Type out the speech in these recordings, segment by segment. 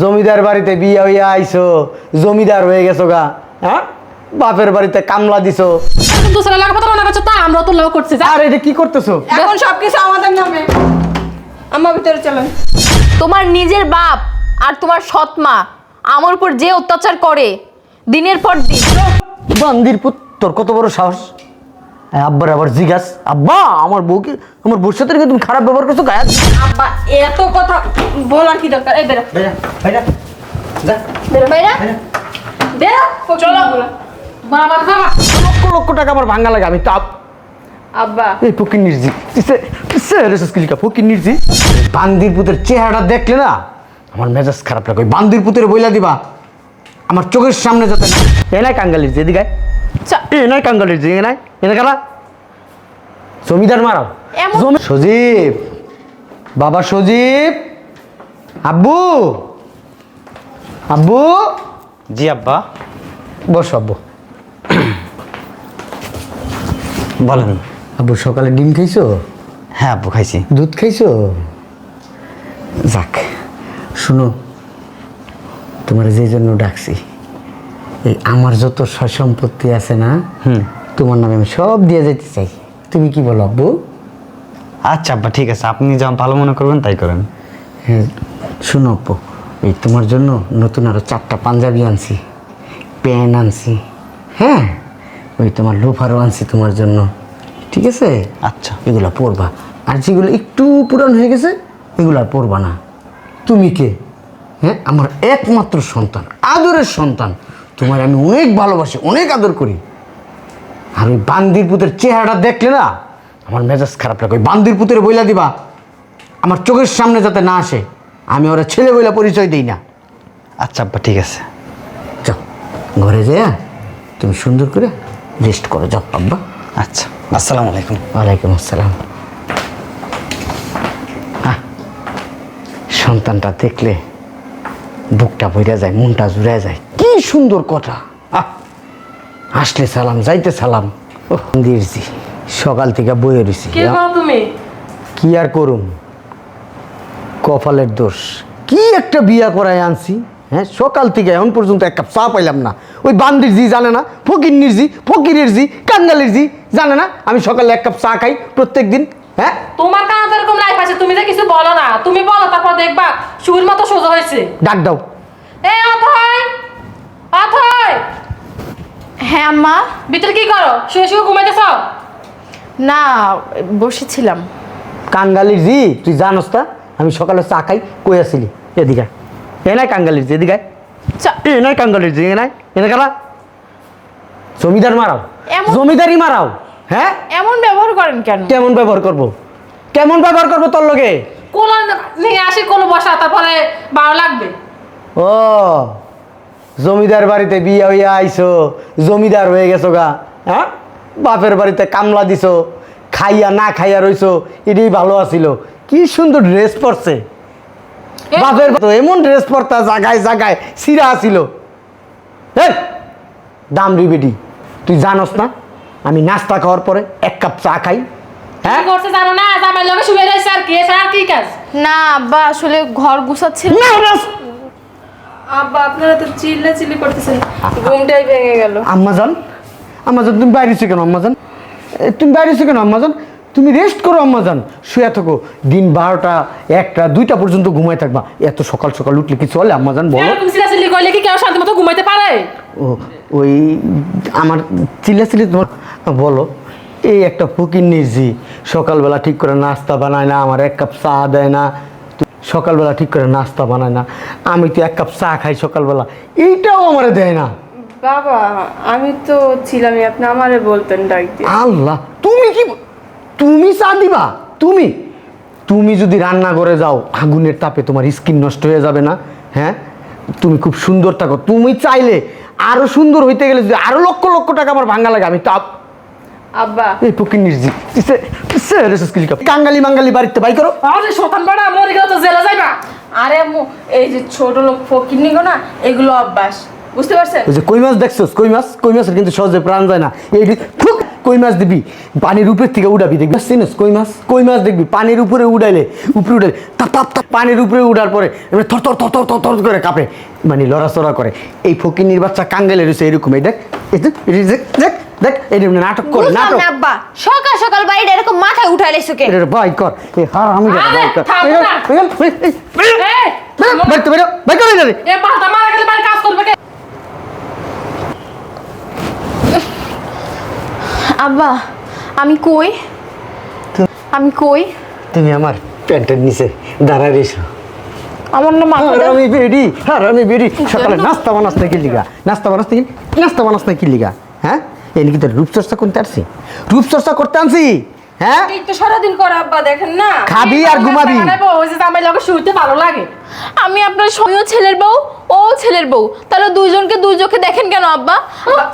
জমিদার বাড়িতে বিয়ে হইয়া আইছো জমিদার হয়ে গেছো গা হ্যাঁ? বাপের বাড়িতে কামলা দিছো। এখন দুসরা লাগাবো তো মনে করছ তা আমরা তো লাভ করছি যা। আর এটা কি করতেছো? এখন সবকিছু আমাদের নামে। আমার ভিতরে চলেন। তোমার নিজের বাপ আর তোমার সৎ মা আমার উপর যে অত্যাচার করে দিনের পর দিন। বান্দির পুত তোর কত বড় সাহস? আব্বার আবার জিজ্ঞাস আব্বা আমার বউকে আমার বউর সাথে তুমি খারাপ ব্যবহার করছ গায়ে? আব্বা এত কথা বলার কি দরকার? এই বেরো। ভাইয়া, ভাইয়া, যা, বেরো ভাইরা বেরো। চলো বাবা বাবা। লক্ষ লক্ষ টাকা আমার ভাঙা লাগে আমি তাপ আব্বা। এই ফকির নির্জি কিলিকা ফকির নির্জি বান্দির পুতের চেহারাটা দেখলে না আমার মেজাজ খারাপ লাগে ওই বান্দির পুতের বইলা দিবা। আমার চোখের সামনে যাতে না এ নাই কাঙ্গালির যে এদিকে এ নাই কাঙ্গালির যে এ নাই এনে কারা? জমিদার মারাও। এমন- জমি সজীব। বাবা সজীব। আব্বু। আব্বু। জি আব্বা। বস আব্বু। বলেন। আব্বু সকালে ডিম খাইছো? হ্যাঁ আব্বু খাইছি। দুধ খাইছো? যাক শুনো। তোমার যে জন্য ডাকছি এই আমার যত সয় সম্পত্তি আছে না হুম। তোমার নামে আমি সব দিয়ে যেতে চাই। তুমি কি বলো আব্বু? আচ্ছা আব্বা ঠিক আছে। আপনি যা ভালো মনে করবেন তাই করেন। হ্যাঁ শুনো আব্বু এই তোমার জন্য নতুন আরও চারটা পাঞ্জাবি আনছি প্যান্ট আনছি হ্যাঁ? ওই তোমার লোফারও আনছি তোমার জন্য ঠিক আছে? আচ্ছা। এগুলো পরবা। আর যেগুলো একটু পুরান হয়ে গেছে এগুলো আর পরবা না। তুমি কে? হ্যাঁ? আমার একমাত্র সন্তান আদরের সন্তান। তোমার আমি অনেক ভালোবাসি অনেক আদর করি। আর ওই বান্দির পুতের চেহারাটা দেখলে না আমার মেজাজ খারাপ লাগে। ওই বান্দির পুতের বইলা দিবা আমার চোখের সামনে যাতে না আসে আমি ওরা ছেলে বইলা পরিচয় দিই না। আচ্ছা আব্বা ঠিক আছে। যাও ঘরে যা তুমি সুন্দর করে রেস্ট করো। যাও আব্বা। আচ্ছা আসসালামু আলাইকুম। ওয়ালাইকুম আসসালাম। আহ, সন্তানটা দেখলে বুকটা ভরে যায় মনটা জুড়ে যায়। কি সুন্দর কথা। আহ, আসলে সালাম যাইতে সালাম। দিয়েছি। সকাল থেকে বইয়ে রয়েছি কি তুমি? কি আর করুম? কপালের দোষ। কি একটা বিয়া করায় আনছি? হ্যাঁ সকাল থেকে এখন পর্যন্ত এক কাপ চা পাইলাম না। ওই বান্দির জি জানে না ফকির জি ফকিরের জি কাঙ্গালির জি জানে না। আমি সকালে এক কাপ চা খাই প্রত্যেক দিন হ্যাঁ? তোমার কাছে তো এরকম লাইফ আছে? তুমি যে কিছু বলো না। তুমি বলো তারপর দেখবা সুর মতো সোজা হয়েছে। ডাক দাও। এ অথয়! অথয়! হ্যাঁ আম্মা। ভিতরে কি করো? শুয়ে শুয়ে ঘুমাইতেছ? না বসেছিলাম। কাঙ্গালির জি তুই জানোস তা? আমি সকালে চা খাই কই আসিলি? এদিকে। এ নাই কাঙ্গালির জি এদিকে এ নাই কাঙ্গালির জি এ নাই। এনে কারা জমিদার মারাও। জমিদারি মারাও। হ্যাঁ? এমন ব্যবহার করেন কেন? কেমন ব্যবহার করব? কেমন ব্যবহার করব তোর লগে? কোলো নিয়ে আসি কোলো বসা তারপরে ভালো লাগবে। ও জমিদার বাড়িতে বিয়ে হইয়া আইছো জমিদার হয়ে গেছো গা হ্যাঁ? বাপের বাড়িতে কামলা দিছো খাইয়া না খাইয়া রইছো এটাই ভালো আছিল। কি সুন্দর ড্রেস পরছে। বাপের তো এমন ড্রেস পরতা জাগায় জাগায় সিরা আছিল। দাম রিবেডি তুই জানোস না? আমি নাস্তা খাওয়ার পরে এক কাপ চা খাই। হ্যাঁ? করছে জানো না জামাই লগে শুয়ে রয়েছে আর কি এছাড়া আর কি কাজ? না আব্বা আসলে ঘর গুছাচ্ছিল। না, না, আব্বা আপনারা তো চিল্লা চিল্লি করতেছেন ঘুমটাই ভেঙে গেল। আম্মাজান আম্মাজান তুমি বাইরে এসে কেন আম্মাজান তুমি বাইরে এসে কেন আম্মাজান তুমি রেস্ট করো আম্মাজান শুয়ে থাকো। দিন বারোটা একটা দুইটা পর্যন্ত ঘুমায় থাকবা। এত সকাল সকাল উঠলে কি চলে আম্মাজান বলো। এরকম সিলাসিলি করলে কি কেউ শান্তি মতো ঘুমাইতে পারে? ও ওই আমার চিল্লা চিল্লি তোমার বলো এই একটা ফকির নির্জি সকালবেলা ঠিক করে নাস্তা বানায় না আমার এক কাপ চা দেয় না সকালবেলা ঠিক করে নাস্তা বানায় না আমি তো এক কাপ চা খাই সকালবেলা এইটাও আমারে দেয় না। বাবা আমি তো ছিলামই আপনি আমারে বলতেন ডাক আল্লাহ তুমি কি তুমি চা দিবা? তুমি? তুমি যদি রান্না করে যাও আগুনের তাপে তোমার স্কিন নষ্ট হয়ে যাবে না হ্যাঁ? তুমি খুব সুন্দর থাকো তুমি চাইলে আরও সুন্দর হইতে গেলে যদি আরও লক্ষ লক্ষ টাকা আমার ভাঙ্গা লাগে আমি তাপ আব্বা। এই ফকির নির্জি কাঙ্গালি মাঙ্গালি বাড়িতে বাই করো। আরে শতান বাড়া মরে গেলে তো জেলা যাইবা। আরে আম্মু এই যে ছোট লোক ফকির নিগো না এগুলো অভ্যাস। বুঝতে পারছেন? ওই যে কই মাছ দেখছস? কই মাছ? কই মাছের কিন্তু সহজে প্রাণ যায় না। এই ফুক! কই মাছ দিবি পানির উপর থেকে উড়াবি দেখবি চিনিস কই মাছ কই মাছ দেখবি পানির উপরে উড়াইলে উপরে উড়াইলে তাপ তাপ তাপ পানির উপরে উড়ার পরে থর থর থর থর থর থর করে কাঁপে মানে লড়াচড়া করে এই ফকিনির বাচ্চা কাঙ্গেলে রয়েছে এরকম এই দেখ দেখ, এই দেখ এরকম নাটক করে নাটক আব্বা সকাল সকাল বাড়িটা এরকম মাথায় উঠাইলে সুকে এটা বাই কর এই হার আমি আরে, বাই কর এই। এই, এই, এই, এই, এই, কর এটারে। এ বাতা মারা গেলে বাড়ি কাজ করবে কে আব্বা আমি কই? আমি কই? তুমি আমার প্যান্টের নিচে দাঁড়ায় রয়েছো আমার না মাথা আমি বেরি আর আমি বেরি সকালে নাস্তা বানাস্তে কি লিগা? নাস্তা বানাস্তে কি নাস্তা বানাস্তে কি লিগা? হ্যাঁ? এই নাকি তোর রূপচর্চা করতে আসছি। রূপচর্চা করতে আনছি। হ্যাঁ? তো সারাদিন করে আব্বা দেখেন না। খাবি আর ঘুমাবি। ওই যে আমার লগে শুইতে ভালো লাগে। আমি আপনার সময়ও ছেলের বউ ও ছেলের বউ। তাহলে দুইজনকে দুই চোখে দেখেন কেন আব্বা?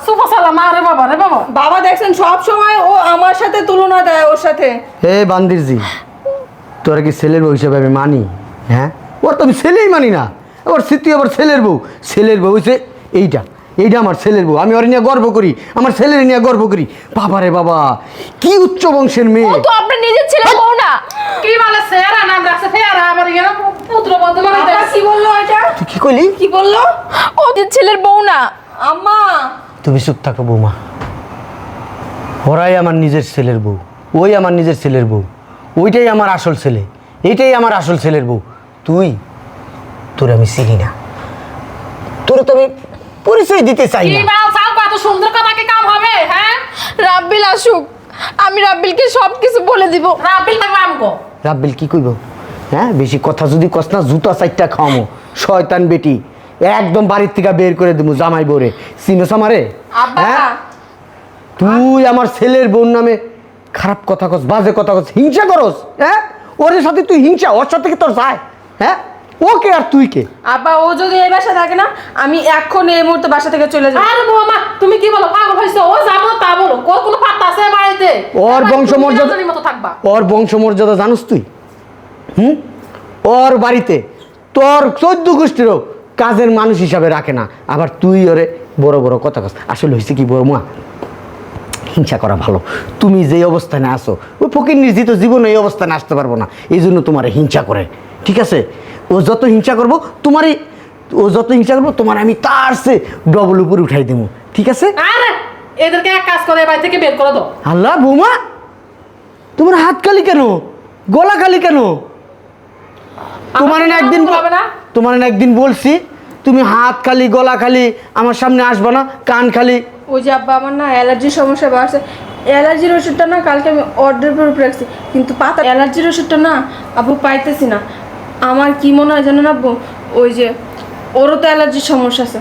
সুফা সালাম আরে বাবা রে বাবা। বাবা দেখছেন সব সময় ও আমার সাথে তুলনা দেয় ওর সাথে। হে বান্দিরজি তোরা কি ছেলের বউ হিসাবে আমি মানি? হ্যাঁ? ওর তো আমি ছেলেই মানি না। ওর স্মৃতি আবার ছেলের বউ। ছেলের বউ হচ্ছে এইটা। এইটা আমার ছেলের বউ। আমি ওর নিয়ে গর্ব করি আমার ছেলের নিয়ে গর্ব করি। বাবা রে বাবা কি উচ্চ বংশের মেয়ে। ও তো আপনার নিজের ছেলের বউ না। কি বলে সেরা নাম রাখছে ফেরা আমার ইয়ে পুত্র বন্ধু মানে কি বলল এটা? তুই কি কইলি? কি বলল? ও নিজের ছেলের বউ না। আম্মা। তুমি চুপ থাকো বৌমা। ওরাই আমার নিজের ছেলের বউ ওই আমার নিজের ছেলের বউ ওইটাই আমার আসল ছেলে এইটাই আমার আসল ছেলের বউ। তুই তোর আমি চিনি না। তোর তো আমি পরিচয় দিতে চাই কি না বাল চাল এত সুন্দর কথা কি কাম হবে হ্যাঁ? রাব্বিল আসুক আমি রাব্বিলকে সব কিছু বলে দিব। রাবিল থাকবে আমগো রাব্বিল কি কইব? হ্যাঁ বেশি কথা যদি কস না জুতা চারটা খাওয়ামো। শয়তান বেটি একদম বাড়ির থেকে বের করে দেবো জামাই বরে চিনোস আমারে? আব্বা। হ্যাঁ? তুই আমার ছেলের বোন নামে খারাপ কথা কস বাজে কথা কস হিংসা করস হ্যাঁ? ওর সাথে তুই হিংসা ওর সাথে কি তোর যায় হ্যাঁ? ওকে আর তুই কে? আব্বা ও যদি এই বাসা থাকে না আমি এখন এই মুহূর্তে বাসা থেকে চলে যাব। আরে বৌমা তুমি কি বলো পাগল হইছো ও যাব তা বলো। ওর কোনো পাত্তা আছে বাড়িতে? ওর বংশমর্যাদা- মতো থাকবা। ওর বংশমর্যাদা জানোস তুই? হুম? ওর বাড়িতে তোর চোদ্দ গোষ্ঠীরও কাজের মানুষ হিসাবে রাখে না। আবার তুই ওরে বড় বড় কথা কস। আসলে হয়েছে কি বড় মা হিংসা করা ভালো। তুমি যে অবস্থানে আসো ওই ফকির নির্জিত জীবনে এই অবস্থানে আসতে পারব না। এই জন্য তোমার হিংসা করে। ঠিক আছে? ও যত হিংসা করব তোমারই ও যত হিংসা করব তোমার আমি তার সে ডবল উপরে উঠাই দেবো ঠিক আছে? আরে এদেরকে এক কাজ করে বাড়ি থেকে বের করে দাও। আল্লাহ বৌমা তোমার হাত খালি কেন? গলা খালি কেন? তোমার না একদিন তোমার না একদিন বলছি তুমি হাত খালি গলা খালি আমার সামনে আসবে না কান খালি। ওই যে আব্বা আমার না অ্যালার্জির সমস্যা বাড়ছে। অ্যালার্জির ওষুধটা না কালকে আমি অর্ডার করে রাখছি কিন্তু পাতা অ্যালার্জির ওষুধটা না আব্বু পাইতেছি না। আমার কি মনে হয় জানো না আব্বু ওই যে ওরও তো অ্যালার্জির সমস্যা আছে।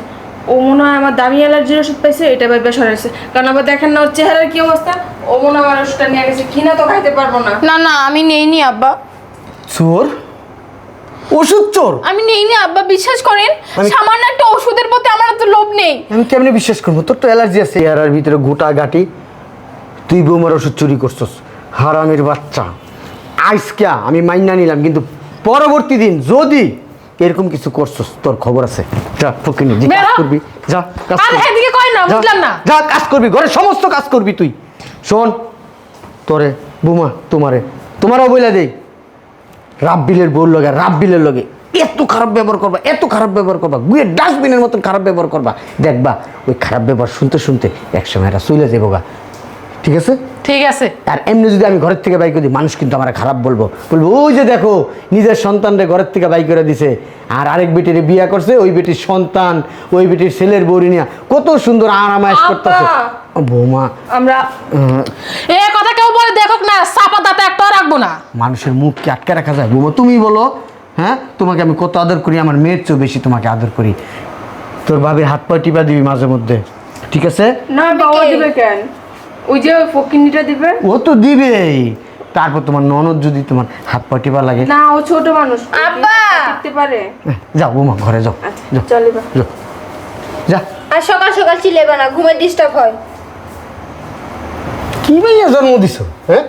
ও মনে হয় আমার দামি অ্যালার্জির ওষুধ পাইছে এটা ভাবে সরাইছে। কারণ আবার দেখেন না ওর চেহারার কি অবস্থা? ও মনে হয় আমার ওষুধটা নিয়ে গেছে কিনা তো খাইতে পারব না। না না আমি নেইনি আব্বা। চোর? ওষুধ চোর? আমি নেইনি আব্বা বিশ্বাস করেন সামান্য একটা ওষুধের প্রতি আমার তো লোভ নেই। আমি কেমনি বিশ্বাস করব? তোর তো অ্যালার্জি আছে এর ভিতরে গোটা গাটি। তুই বৌমার ওষুধ চুরি করছস। হারামের বাচ্চা। আইসকা আমি মাইনা নিলাম কিন্তু পরবর্তী দিন যদি এরকম কিছু করছস তোর খবর আছে। যা ফকিনি যে কাজ করবি যা কাজ আরে। এদিকে কই না বুঝলাম না। যা কাজ করবি ঘরের সমস্ত কাজ করবি তুই। শোন তোরে বুমা তোমারে তোমারও বইলা দেই। রাব্বিলের বউর লগে রাব্বিলের লগে এত খারাপ ব্যবহার করবা এত খারাপ ব্যবহার করবা গুয়ে ডাস্টবিনের মতন খারাপ ব্যবহার করবা। দেখবা ওই খারাপ ব্যবহার শুনতে শুনতে একসময় এরা চলে যাব গা ঠিক আছে? ঠিক আছে। আর এমনি যদি আমি ঘরের থেকে বাইক করি মানুষ কিন্তু আমার খারাপ বলব। বলব ওই যে দেখো নিজের সন্তানরে ঘরের থেকে বাইক করে দিছে। আর আরেক বেটির বিয়া করছে ওই বেটির সন্তান ওই বেটির ছেলের বউরি নিয়ে। কত সুন্দর আরামায়াস করতেছে। বৌমা। আমরা এ কথা কেউ বলে দেখো না চাপা দাঁতে একটা রাখব না। মানুষের মুখ কি আটকে রাখা যায়? বৌমা তুমি বলো হ্যাঁ? তোমাকে আমি কত আদর করি আমার মেয়ের চেয়েও বেশি তোমাকে আদর করি। তোর ভাবির হাত পা টিপা দিবি মাঝে মধ্যে। ঠিক আছে? না বাবা দিবে কেন? ওই যে ফকিনিটা দিবে? ও তো দিবেই তারপর তোমার ননদ যদি তোমার হাত পা টিপা লাগে। না ও ছোট মানুষ। আব্বা! দেখতে পারে। যাও বৌমা ঘরে যাও। আচ্ছা যাও চল যাও। যা। আর সকাল সকাল চিলেবে না ঘুমের ডিস্টার্ব হয়। কি ভাইয়া জন্ম দিছ? হ্যাঁ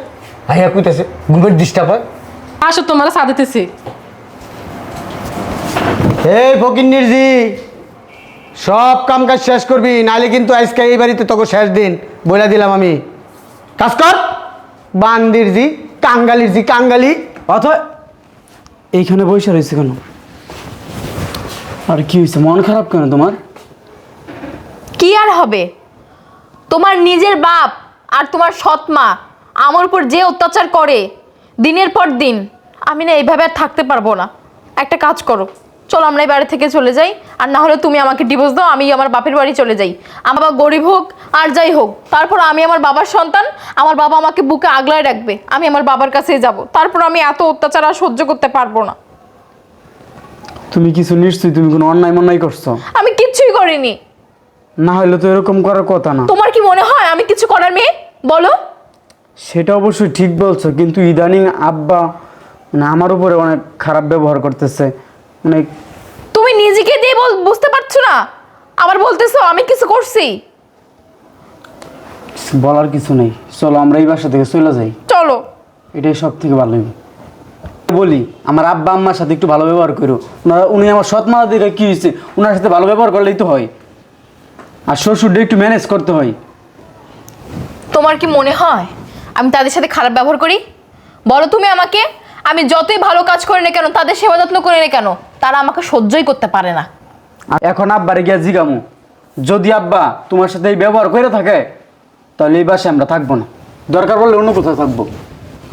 ভাইয়া কইতেছে ঘুমের ডিস্টার্ব হয়। আসো তোমার সাদিতেছি এই ফকির নির্জি সব কাম কাজ শেষ করবি নালে কিন্তু আজকে এই বাড়িতে তোকে শেষ দিন। বলে দিলাম আমি। কাজ কর। বান্দির জি কাঙ্গালির জি কাঙ্গালি। অথ এইখানে বসে রয়েছে কেন? আর কি হয়েছে মন খারাপ কেন তোমার? কি আর হবে? তোমার নিজের বাপ আর তোমার সৎ মা আমার উপর যে অত্যাচার করে দিনের পর দিন আমি না এইভাবে আর থাকতে পারব না। একটা কাজ করো। চলো আমরা এই বাড়ি থেকে চলে যাই। আর না হলে তুমি আমাকে ডিভোর্স দাও আমি আমার বাপের বাড়ি চলে যাই। আমার বাবা গরিব হোক আর যাই হোক তারপর আমি আমার বাবার সন্তান আমার বাবা আমাকে বুকে আগলায় রাখবে আমি আমার বাবার কাছেই যাব। তারপর আমি এত অত্যাচার আর সহ্য করতে পারব না। তুমি কিছু নিশ্চয়ই তুমি কোনো অন্যায় মন্যায় করছ? আমি কিচ্ছুই করিনি। না হলে তো এরকম করার কথা না। তোমার কি মনে হয় আমি কিছু করার মেয়ে? বলো। সেটা অবশ্যই ঠিক বলছো কিন্তু ইদানিং আব্বা মানে আমার উপরে অনেক খারাপ ব্যবহার করতেছে। মানে তুমি নিজেকে দিয়ে বল বুঝতে পারছ না? আবার বলতেছো আমি কিছু করছি। বলার কিছু নেই। চলো আমরা এই বাসা থেকে চলে যাই। চলো। এটাই সব থেকে ভালো বলি আমার আব্বা আম্মার সাথে একটু ভালো ব্যবহার করো। ওনারা উনি আমার সৎ মা দিকে কী হয়েছে ওনার সাথে ভালো ব্যবহার করলেই তো হয়। আর শ্বশুরটা একটু ম্যানেজ করতে হয়। তোমার কি মনে হয় আমি তাদের সাথে খারাপ ব্যবহার করি? বলো তুমি আমাকে আমি যতই ভালো কাজ করি না কেন তাদের সেবা যত্ন করি না কেন? তারা আমাকে সহ্যই করতে পারে না। এখন আব্বারে গিয়া জিগামু। যদি আব্বা তোমার সাথে এই ব্যবহার করে থাকে তাহলে এই বাসায় আমরা থাকব না। দরকার পড়লে অন্য কোথাও থাকব।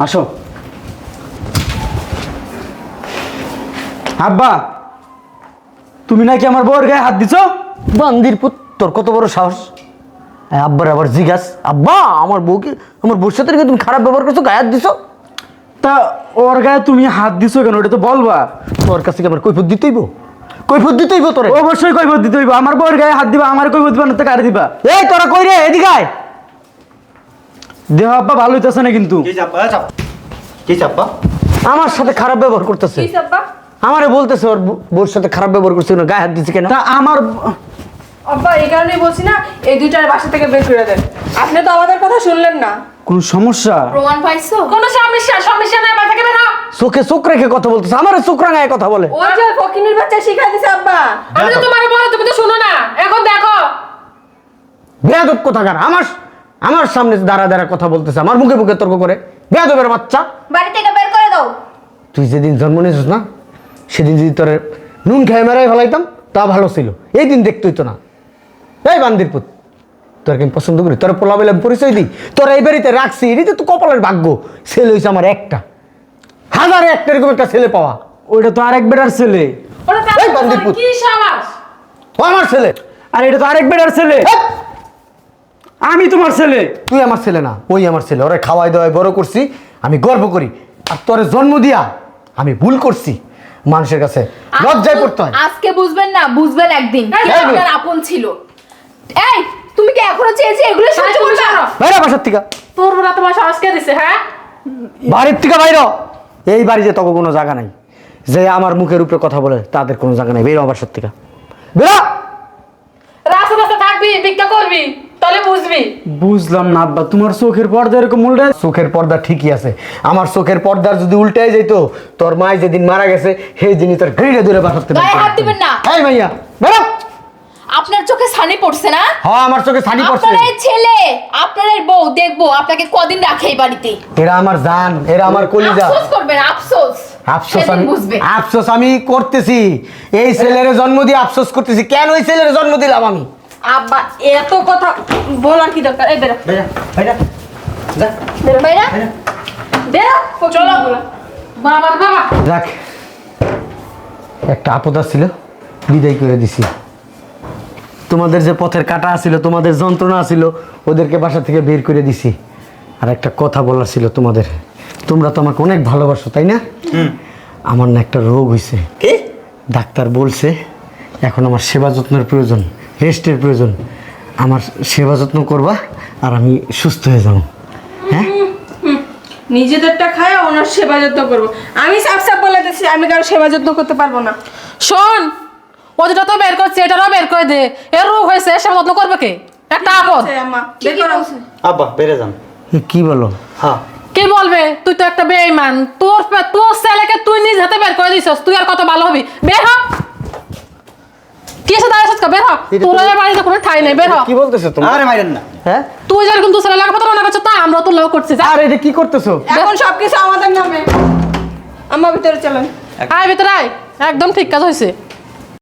আসো। আব্বা তুমি নাকি আমার বউয়ের গায়ে হাত দিছো? বান্দির তোর কত বড় সাহস? আব্বার আবার জিজ্ঞাস আব্বা আমার বউকে আমার বউর সাথে তুমি খারাপ ব্যবহার করছ গায়ে হাত দিছো? তা ওর গায়ে তুমি হাত দিছো কেন? ওটা তো বলবা। তোর কাছে কি আমার কৈফত দিতেইব কৈফত দিতেইব তোরে? অবশ্যই কৈফত দিতে হইব। আমার বউয়ের গায়ে হাত দিবা আমার কৈফত দিবা না তো কারে দিবা? এই তোরা কই রে? এদিকে আয়। দেহ আব্বা ভালো হইতেছে না কিন্তু? কি চাপ্পা চাপ। আমার সাথে খারাপ ব্যবহার করতেছে। কি আব্বা আমারে বলতেছে ওর বউ- বউর সাথে খারাপ ব্যবহার করছে না গায়ে হাত দিচ্ছে কেন? তা আমার আব্বা এই কারণেই বলছি না এই দুইটার বাসা থেকে বের করে দেন। আপনি তো আমাদের কথা শুনলেন না। কোন সমস্যা? প্রমাণ পাইছো? কোনো সমস্যা সমস্যা নাই চোখে চোখ রেখে কথা বলতেছে আমার চোখ রাঙায় কথা বলে। ওই যে ফকিনির বাচ্চা শিখাই দিছে আব্বা। আমি তো তোমার বলো তুমি তো শুনো না। এখন দেখো। বেয়াদব কোথাকার? আমার আমার সামনে দাঁড়া দাঁড়া কথা বলতেছে আমার মুখে মুখে তর্ক করে। বেয়াদবের বাচ্চা। বাড়ি থেকে বের করে দাও। তুই যেদিন জন্ম নিয়েছিস না সেদিন যদি তোর নুন খেয়ে মেরাই ফেলাইতাম তা ভালো ছিল। এই দিন দেখতেই তো না। এই বান্দির পুত। তোর আমি পছন্দ করি? তোর পোলা বেলা পরিচয় দিই? তোর এই বাড়িতে রাখছি এটি তো কপালের ভাগ্য। ছেলে হয়েছে আমার একটা। হাজারে একটা এরকম একটা ছেলে পাওয়া। ওইটা তো আরেক বেটার ছেলে। ও আমার ছেলে। আর এটা তো আরেক বেটার ছেলে। আমি তোমার ছেলে। তুই আমার ছেলে না ওই আমার ছেলে। ওরা খাওয়াই দাওয়াই বড় করছি আমি গর্ব করি। আর তোরে জন্ম দিয়া আমি ভুল করছি। মানুষের কাছে লজ্জায় পড়তে হয়। আজকে বুঝবেন না বুঝবেন একদিন। আপনার আপন ছিল? এই! তুমি কি এখনও চেয়েছি এগুলো সহ্য তুমি করবে জানো, বাইরে বাসার থেকে। তোর বেলা তোমার সাহস কে দিছে হ্যাঁ? বাড়ির থেকে বাইর। এই বাড়িতে তখন কোনো জায়গা নাই। যে আমার মুখের উপরে কথা বলে তাদের কোনো জায়গা নাই। বেরো আমার সত্যি বেরো! রাস্তা রাস্তা থাকবি ভিক্ষা করবি তাহলে বুঝবি। বুঝলাম না আব্বা তোমার চোখের পর্দা এরকম উল্টে চোখের পর্দা ঠিকই আছে। আমার চোখের পর্দার যদি উল্টে যেত তোর মায় যেদিন মারা গেছে সেই দিনই তোর গৃহে ধরে বাসাতে গায়ে হাত দিবেন না। এই মাইয়া বেরো! আপনার চোখে ছানি পড়ছে না? হ্যাঁ আমার চোখে ছানি পড়ছে। আপনার এই ছেলে আপনার এই বউ দেখব আপনাকে কদিন রাখে এই বাড়িতে? এরা আমার জান এরা আমার কলিজা। আফসোস করবেন আফসোস। আফসোস আমি আফসোস আমি করতেছি। এই ছেলের জন্ম দিয়ে আফসোস করতেছি। কেন এই ছেলের জন্ম দিলাম আমি? আব্বা এত কথা বলার কি দরকার? এই বেরো। ভাইয়া যা। বেরো বাইরা বেরো। চলো। বাবা বাবা। যাক একটা আপদ ছিল বিদায় করে দিছি। তোমাদের যে পথের কাটা ছিল তোমাদের যন্ত্রণা ছিল ওদেরকে বাসা থেকে বের করে দিছি। আর একটা কথা বলার ছিল তোমাদের। তোমরা তো আমাকে অনেক ভালোবাসো তাই না? আমার না একটা রোগ হয়েছে কি? ডাক্তার বলছে এখন আমার সেবা যত্নের প্রয়োজন রেস্টের প্রয়োজন। আমার সেবা যত্ন করবা আর আমি সুস্থ হয়ে যাব। হ্যাঁ? নিজেদেরটা খায় ওনার সেবা যত্ন করব। আমি সাফ সাফ বলে দিচ্ছি আমি কারও সেবা যত্ন করতে পারব না। শোন ও যেটা তো বের করছে এটারও বের করে দে। এর রোগ হয়েছে সে যত্ন করবে কে? একটা আপদ। এই আম্মা। বের করো। আব্বা বেড়ে যান। কি বলো? হ্যাঁ। কি বলবে? তুই তো একটা বেঈমান। তোর তোর ছেলেকে তুই নিজ হাতে বের করে দিছস। তুই আর কত ভালো হবি? বের হ। কি এসে বের হ। তোর তো- এই বাড়িতে কোনো ঠাই নেই বের হ। কি বলতেছো তোমরা আরে মাইরেন না। হ্যাঁ? তুই যেরকম দুসরা লাগা করছ তা আমরা লাভ করছি। যা। আর এটা কি করতেছো? এখন সব কিছু আমাদের নামে। আমার ভিতরে চলেন। আয় ভিতরে আয়। একদম ঠিক কাজ হয়েছে।